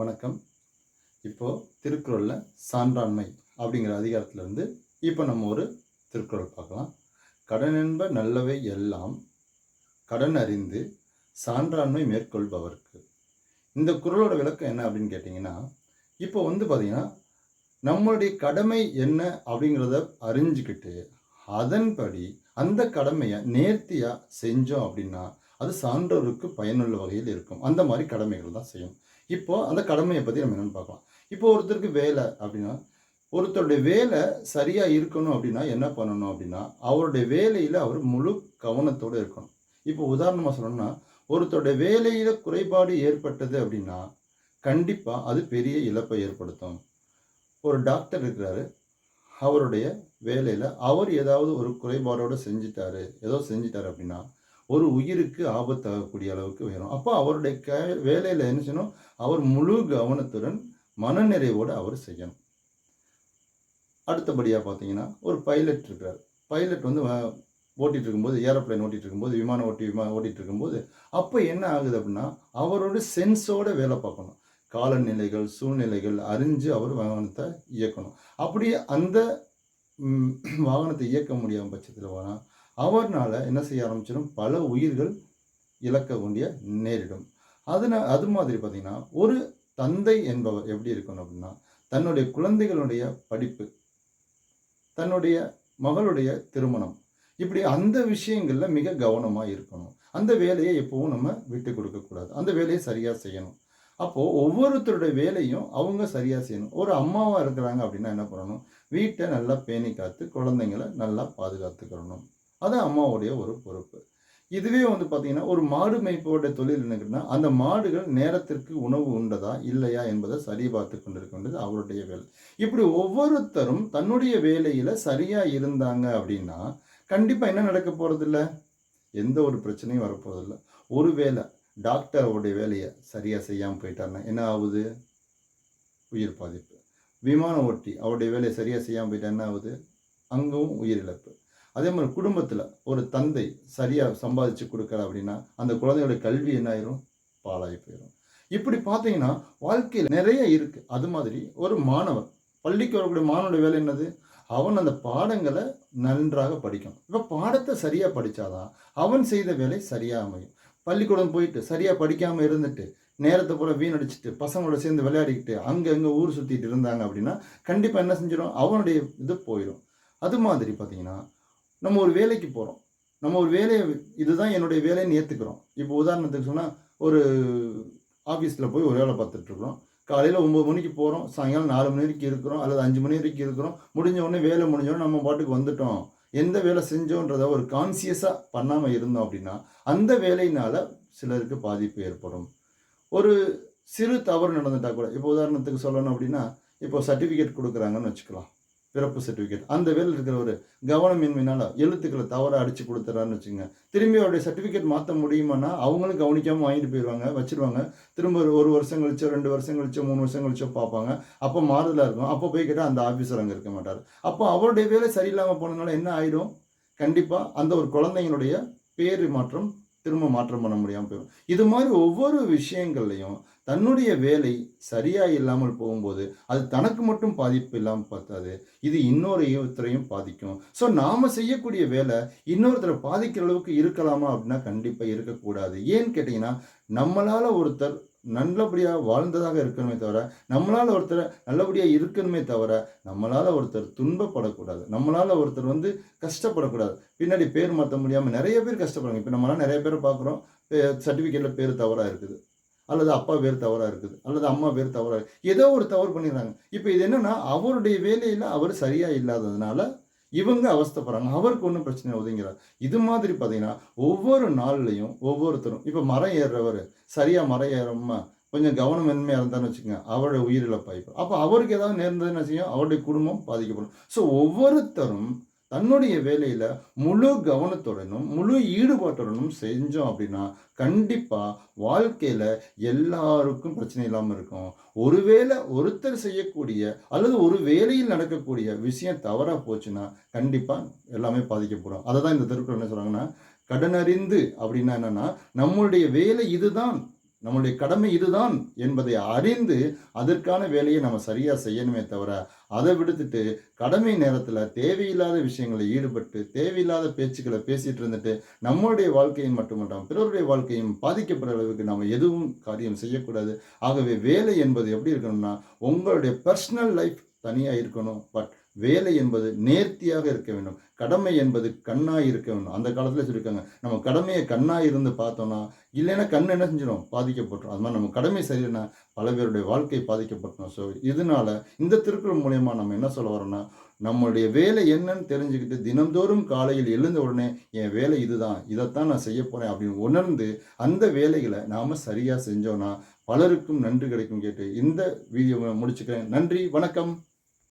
வணக்கம். இப்போது திருக்குறளில் சான்றாண்மை அப்படிங்கிற அதிகாரத்திலிருந்து இப்போ நம்ம ஒரு திருக்குறள் பார்க்கலாம். கடன் என்ப நல்லவை எல்லாம் கடன் அறிந்து சான்றாண்மை மேற்கொள்பவர்க்கு. இந்த குறளோட விளக்கம் என்ன அப்படின்னு கேட்டிங்கன்னா இப்போ வந்து பார்த்திங்கன்னா நம்மளுடைய கடமை என்ன அப்படிங்கிறத அறிஞ்சுக்கிட்டு அதன்படி அந்த கடமையை நேர்த்தியாக செஞ்சோம் அப்படின்னா அது சான்றோருக்கு பயனுள்ள வகையில் இருக்கும். அந்த மாதிரி கடமைகள் தான் செய்யும். இப்போ அந்த கடமையை பற்றி நம்ம என்னென்னு பார்க்கலாம். இப்போ ஒருத்தருக்கு வேலை அப்படின்னா ஒருத்தருடைய வேலை சரியாக இருக்கணும் அப்படின்னா என்ன பண்ணணும் அப்படின்னா அவருடைய வேலையில் அவர் முழு கவனத்தோடு இருக்கணும். இப்போ உதாரணமாக சொல்லணும்னா ஒருத்தருடைய வேலையில் குறைபாடு ஏற்பட்டது அப்படின்னா கண்டிப்பாக அது பெரிய இழப்பை ஏற்படுத்தும். ஒரு டாக்டர் இருக்கிறாரு. அவருடைய வேலையில் அவர் ஏதாவது ஒரு குறைபாடோடு செஞ்சிட்டாரு. ஏதோ செஞ்சிட்டாரு அப்படின்னா ஒரு உயிருக்கு ஆபத்தாகக்கூடிய அளவுக்கு உயரும். அப்போ அவருடைய க வேலையில் என்ன செய்யணும்? அவர் முழு கவனத்துடன் மனநிறைவோடு அவர் செய்யணும். அடுத்தபடியாக பார்த்தீங்கன்னா ஒரு பைலட் இருக்கிறார். பைலட் வந்து வ- ஓட்டிட்டு இருக்கும்போது ஏரோப்ளேன் ஓட்டிட்டு இருக்கும்போது விமானம் ஓட்டி விமானம் ஓட்டிகிட்டு இருக்கும்போது அப்போ என்ன ஆகுது அப்படின்னா அவரோட சென்ஸோட வேலை பார்க்கணும். காலநிலைகள் சூழ்நிலைகள் அறிஞ்சு அவர் வாகனத்தை இயக்கணும். அப்படி அந்த வாகனத்தை இயக்க முடியாத பட்சத்தில் வேணால் அவர்னால் என்ன செய்ய ஆரம்பிச்சிடும்? பல உயிர்கள் இழக்க வேண்டிய நேரிடும். அதுனா அது மாதிரி பார்த்திங்கன்னா ஒரு தந்தை என்பவர் எப்படி இருக்கணும் அப்படின்னா தன்னுடைய குழந்தைகளுடைய படிப்பு தன்னுடைய மகளுடைய திருமணம் இப்படி அந்த விஷயங்களில் மிக கவனமாக இருக்கணும். அந்த வேலையை எப்போவும் நம்ம விட்டு கொடுக்கக்கூடாது அந்த வேலையை சரியாக செய்யணும். அப்போது ஒவ்வொருத்தருடைய வேலையும் அவங்க சரியாக செய்யணும். ஒரு அம்மாவாக இருக்கிறாங்க அப்படின்னா என்ன பண்ணணும்? வீட்டை நல்லா பேணி காத்து குழந்தைங்களை நல்லா பாதுகாத்துக்கிறணும் அது அம்மாவுடைய ஒரு பொறுப்பு. இதுவே வந்து பார்த்தீங்கன்னா ஒரு மாடு மேய்ப்போட தொழில் என்னங்கன்னா அந்த மாடுகள் நேரத்திற்கு உணவு உண்டதா இல்லையா என்பதை சரி பார்த்து கொண்டிருக்க வேண்டியது அவருடைய வேலை. இப்படி ஒவ்வொருத்தரும் தன்னுடைய வேலையில் சரியாக இருந்தாங்க அப்படின்னா கண்டிப்பாக என்ன நடக்க போகிறதில்ல எந்த ஒரு பிரச்சனையும் வரப்போகிறதில்ல ஒருவேளை டாக்டர் அவருடைய வேலையை சரியாக செய்யாமல் போயிட்டாருன்னா என்ன ஆகுது? உயிர் பாதிப்பு. விமான ஓட்டி அவருடைய வேலையை சரியாக செய்யாமல் போயிட்டா என்ன ஆகுது? அங்கும் உயிரிழப்பு. அதே மாதிரி குடும்பத்தில் ஒரு தந்தை சரியாக சம்பாதிச்சு கொடுக்கல அப்படின்னா அந்த குழந்தையோட கல்வி என்ன ஆயிரும்? பாழாகி போயிடும் இப்படி பார்த்தீங்கன்னா வாழ்க்கையில் நிறைய இருக்குது அது மாதிரி ஒரு மாணவன் பள்ளிக்கு வரக்கூடிய மாணவனுடைய வேலை என்னது? அவன் அந்த பாடங்களை நன்றாக படிக்கணும். இப்போ பாடத்தை சரியாக படித்தாதான் அவன் செய்த வேலை சரியாக அமையும். பள்ளிக்கூடம் போயிட்டு சரியாக படிக்காமல் இருந்துட்டு நேரத்தை பூரா வீணடிச்சிட்டு பசங்களோட சேர்ந்து விளையாடிக்கிட்டு அங்கே அங்கே ஊர் சுற்றிட்டு இருந்தாங்க அப்படின்னா கண்டிப்பாக என்ன செஞ்சிடும் அவனுடைய இது போயிடும் அது மாதிரி பார்த்தீங்கன்னா நம்ம ஒரு வேலைக்கு போகிறோம் நம்ம ஒரு வேலையை இதுதான் என்னுடைய வேலைன்னு ஏற்றுக்கிறோம் இப்போ உதாரணத்துக்கு சொன்னால் ஒரு ஆஃபீஸில் போய் ஒரு வேலை பார்த்துட்ருக்குறோம் காலையில் ஒம்பது மணிக்கு போகிறோம் சாயங்காலம் நாலு மணி வரைக்கும் இருக்கிறோம். அல்லது அஞ்சு மணி வரைக்கும் இருக்கிறோம். முடிஞ்ச உடனே வேலை முடிஞ்சோடனே நம்ம பாட்டுக்கு வந்துட்டோம். எந்த வேலை செஞ்சோன்றத ஒரு கான்சியஸாக பண்ணாமல் இருந்தோம் அப்படின்னா அந்த வேலையினால் சிலருக்கு பாதிப்பு ஏற்படும். ஒரு சிறு தவறு நடந்துட்டால் கூட இப்போ உதாரணத்துக்கு சொல்லணும் அப்படின்னா இப்போ சர்டிஃபிகேட் கொடுக்குறாங்கன்னு வச்சுக்கலாம். பிறப்பு சர்டிஃபிகேட் அந்த வேலையில் இருக்கிற ஒரு கவனமின்மையினால் எழுத்துக்களை தவறாக அடித்து கொடுத்துறான்னு வச்சுங்க திரும்பி அவருடைய சர்டிஃபிகேட் மாற்ற முடியுமானா அவங்களும் கவனிக்காமல் வாங்கிட்டு போயிடுவாங்க வச்சுருவாங்க. திரும்ப ஒரு ஒரு வருஷம் கழிச்சோ ரெண்டு வருஷம் கழிச்சோ மூணு வருஷம் கழிச்சோ பார்ப்பாங்க. அப்போ மாறுதலாக இருக்கும். அப்போ போய் கேட்டால் அந்த ஆஃபீஸர் அங்கே இருக்க மாட்டார். அப்போ அவருடைய வேலை சரியில்லாமல் போனதுனால என்ன ஆயிடும்? கண்டிப்பாக அந்த ஒரு குழந்தைங்களுடைய பேர் மாற்றம் திரும்ப மாற்றம் பண்ண முடியாமல் போயிடும். இது மாதிரி ஒவ்வொரு விஷயங்கள்லையும் தன்னுடைய வேலை சரியா இல்லாமல் போகும்போது அது தனக்கு மட்டும் பாதிப்பு இல்லாமல் பார்த்தாது. இது இன்னொரு ஒருத்தரையும் பாதிக்கும். ஸோ நாம் செய்யக்கூடிய வேலை இன்னொருத்தரை பாதிக்கிற அளவுக்கு இருக்கலாமா அப்படின்னா கண்டிப்பாக இருக்கக்கூடாது. ஏன்னு கேட்டிங்கன்னா நம்மளால் ஒருத்தர் நல்லபடியாக வாழ்ந்ததாக இருக்கணுமே தவிர நம்மளால் ஒருத்தர் நல்லபடியாக இருக்கணுமே தவிர நம்மளால் ஒருத்தர் துன்பப்படக்கூடாது. நம்மளால் ஒருத்தர் வந்து கஷ்டப்படக்கூடாது. பின்னாடி பேர் மாற்ற முடியாமல் நிறைய பேர் கஷ்டப்படுறாங்க. இப்போ நம்மளாம் நிறைய பேரை பார்க்குறோம். சர்டிஃபிகேட்டில் பேர் தவறாக இருக்குது. அல்லது அப்பா பேர் தவறாக இருக்குது. அல்லது அம்மா பேர் தவறாக இருக்குது ஏதோ ஒரு தவறு பண்ணிடுறாங்க. இப்போ இது என்னென்னா அவருடைய வேலையில் அவர் சரியாக இல்லாததுனால இவங்க அவஸ்தைப்படுறாங்க அவருக்கு ஒன்றும் பிரச்சனை ஒதுங்கிறார் இது மாதிரி பார்த்தீங்கன்னா ஒவ்வொரு நாள்லையும் ஒவ்வொருத்தரும் இப்போ மரம் ஏறுறவர் சரியாக மரம் ஏறாம கொஞ்சம் கவனம் மென்மையாக இருந்தான்னு வச்சுக்கோங்க அவருடைய உயிரிழப்பாய்ப்பு அப்போ அவருக்கு ஏதாவது நேர்ந்ததுன்னு செய்யும் அவருடைய குடும்பம் பாதிக்கப்படும். ஸோ ஒவ்வொருத்தரும் தன்னுடைய வேலையில் முழு கவனத்துடனும் முழு ஈடுபாட்டுடனும் செஞ்சோம் அப்படின்னா கண்டிப்பாக வாழ்க்கையில் எல்லாருக்கும் பிரச்சனை இல்லாமல் இருக்கும். ஒருவேளை ஒருத்தர் செய்யக்கூடிய அல்லது ஒரு வேலையில் நடக்கக்கூடிய விஷயம் தவறாக போச்சுன்னா கண்டிப்பாக எல்லாமே பாதிக்கப்படும். அதை தான் இந்த திருக்குறள் என்ன சொல்கிறாங்கன்னா கடனறிந்து அப்படின்னா என்னன்னா நம்மளுடைய வேலை இதுதான். நம்மளுடைய கடமை இதுதான் என்பதை அறிந்து அதற்கான வேலையை நம்ம சரியாக செய்யணுமே தவிர அதை விடுத்துட்டு கடமை நேரத்தில் தேவையில்லாத விஷயங்களை ஈடுபட்டு தேவையில்லாத பேச்சுக்களை பேசிகிட்டு இருந்துட்டு நம்மளுடைய வாழ்க்கையும் மட்டுமல்லாமல் பிறருடைய வாழ்க்கையும் பாதிக்கப்படுற அளவுக்கு நம்ம எதுவும் காரியம் செய்யக்கூடாது. ஆகவே வேலை என்பது எப்படி இருக்கணும்னா உங்களுடைய பர்சனல் லைஃப் தனியாக இருக்கணும். பட் வேலை என்பது நேர்த்தியாக இருக்க வேண்டும். கடமை என்பது கண்ணாக இருக்க வேண்டும். அந்த காலத்தில் சொல்லியிருக்காங்க. நம்ம கடமையை கண்ணாக இருந்து பார்த்தோம்னா இல்லைன்னா கண் என்ன செஞ்சிடும்? பாதிக்கப்பட்டுரும். அது மாதிரி நம்ம கடமை சரியில்லைன்னா பல பேருடைய வாழ்க்கை பாதிக்கப்பட்டுரும். ஸோ இதனால இந்த திருக்குறள் மூலயமா நம்ம என்ன சொல்ல வரோம்னா நம்மளுடைய வேலை என்னன்னு தெரிஞ்சுக்கிட்டு தினந்தோறும் காலையில் எழுந்த உடனே என் வேலை இதுதான். இதைத்தான் நான் செய்ய போறேன். அப்படின்னு உணர்ந்து அந்த வேலைகளை நாம சரியா செஞ்சோம்னா பலருக்கும் நன்றி கிடைக்கும் கேட்டு இந்த வீடியோவை முடிச்சுக்கிறேன். நன்றி. வணக்கம்.